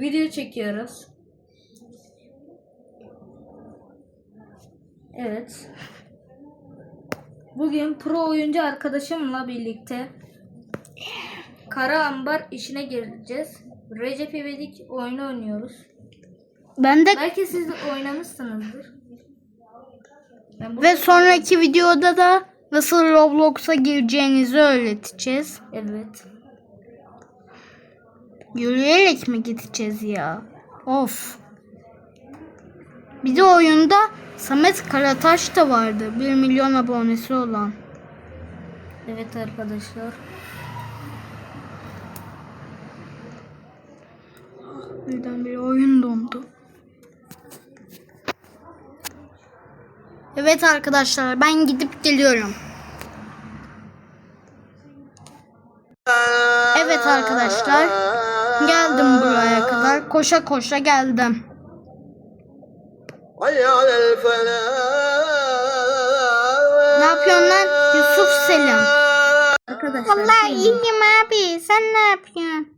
Video çekiyoruz. Evet. Bugün pro oyuncu arkadaşımla birlikte Kara Ambar işine gireceğiz. Recep İvedik oyunu oynuyoruz. Ben de Belki siz de oynamışsınızdır. Ben bu- ve sonraki videoda da nasıl Roblox'a gireceğinizi öğreteceğiz. Evet. Yürüyerek mi gideceğiz ya? Of. Bir de oyunda Samet Karataş da vardı. 1 milyon abonesi olan. Evet arkadaşlar. Birden bir oyun dondu. Evet arkadaşlar ben gidip geliyorum. Evet arkadaşlar. Geldim buraya kadar. Koşa koşa geldim. Ne yapıyorsun lan? Yusuf Selim. Arkadaşlar. Vallahi şey iyiyim abi. Sen ne yapıyorsun?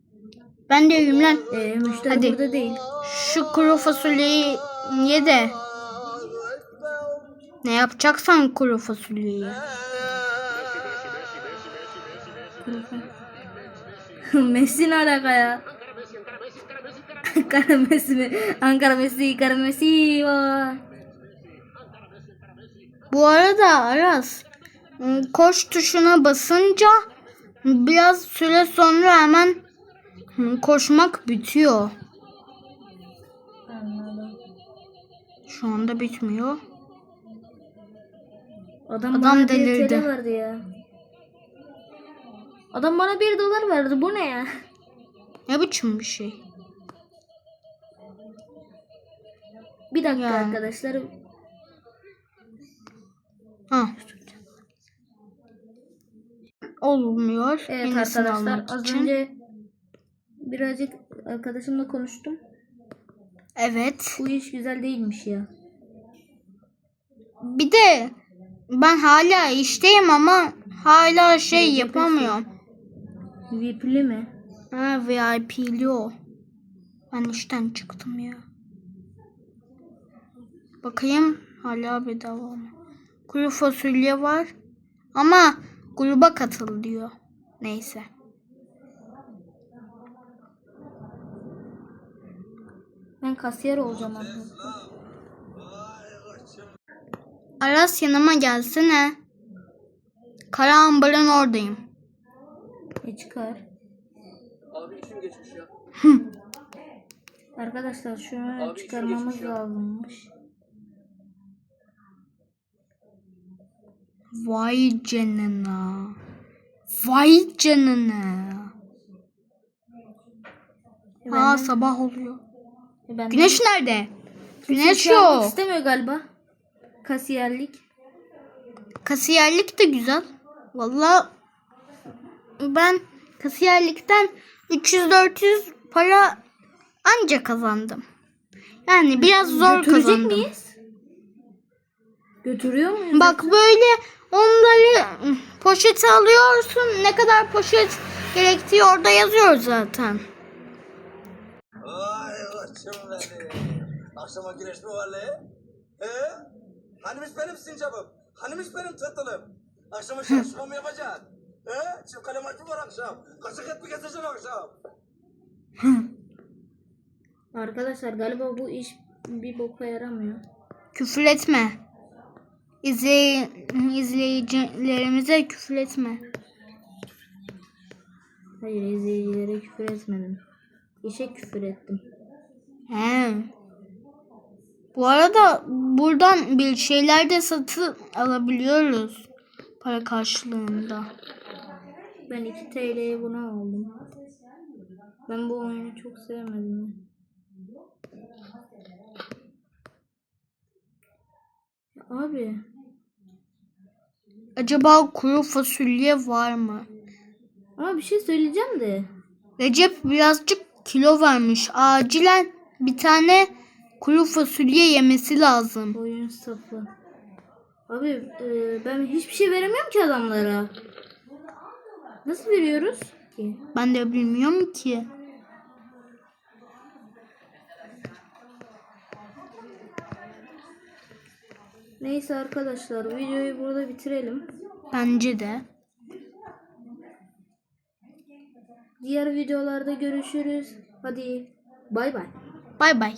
Ben de iyiyim lan. Ee, müşteri Hadi. burada değil. Şu kuru fasulyeyi ye de. Ne yapacaksan kuru fasulyeyi. Kuru fasulye. Messi ne alaka ya? Ankara Messi mi? Ankara Messi, Ankara Messi. vay. Bu arada Aras koş tuşuna basınca biraz süre sonra hemen koşmak bitiyor. Şu anda bitmiyor. Adam, Adam delirdi. Verdi ya. Adam bana bir dolar verdi. Bu ne ya? Ne biçim bir şey? Bir dakika Ya. arkadaşlar. Ha. Olmuyor. Evet Yenisini arkadaşlar az için. önce birazcık arkadaşımla konuştum. Evet. Bu iş güzel değilmiş ya. Bir de ben hala işteyim ama hala şey yapamıyorum. VIP'li mi? Ha VIP'li o. Ben işten çıktım ya. Bakayım hala bedava mı? Kuru fasulye var. Ama gruba katıl diyor. Neyse. Ben kasiyer olacağım arkadaşlar. Aras yanıma gelsene. Kara ambarın oradayım. E çıkar. Arkadaşlar şunu çıkarmamız lazımmış. Vay canına. Vay canına. E Aa sabah oluyor. e benden- Güneş nerede? Güneş Kimse yapmak yok. istemiyor galiba. Kasiyerlik. Kasiyerlik de güzel. Vallahi ben kasiyerlikten 300-400 para anca kazandım. Yani biraz zor Götürecek kazandım. miyiz? Götürüyor muyuz? Bak böyle onları poşete alıyorsun. Ne kadar poşet gerektiği orada yazıyor zaten. Vay koçum benim. Akşama güneş mi var lan? He? Hanimiş benim sincapım? Hanimiş benim tırtılım? Akşama şaşma mı yapacaksın? He? Çift kalem harfi var akşam. Kaşık et mi keseceksin akşam? Arkadaşlar galiba bu iş bir boka yaramıyor. Küfür etme. İzley izleyicilerimize küfür etme. Hayır izleyicilere küfür etmedim. İşe küfür ettim. He. Bu arada buradan bir şeyler de satın alabiliyoruz. Para karşılığında. Ben 2 TL'ye bunu aldım. Ben bu oyunu çok sevmedim. Abi Acaba kuru fasulye var mı? ama bir şey söyleyeceğim de. Recep birazcık kilo vermiş. Acilen bir tane kuru fasulye yemesi lazım. Oyun safı. Abi e, ben hiçbir şey veremiyorum ki adamlara. Nasıl veriyoruz? Ben de bilmiyorum ki. Neyse arkadaşlar videoyu burada bitirelim. Bence de. Diğer videolarda görüşürüz. Hadi bay bay. Bay bay.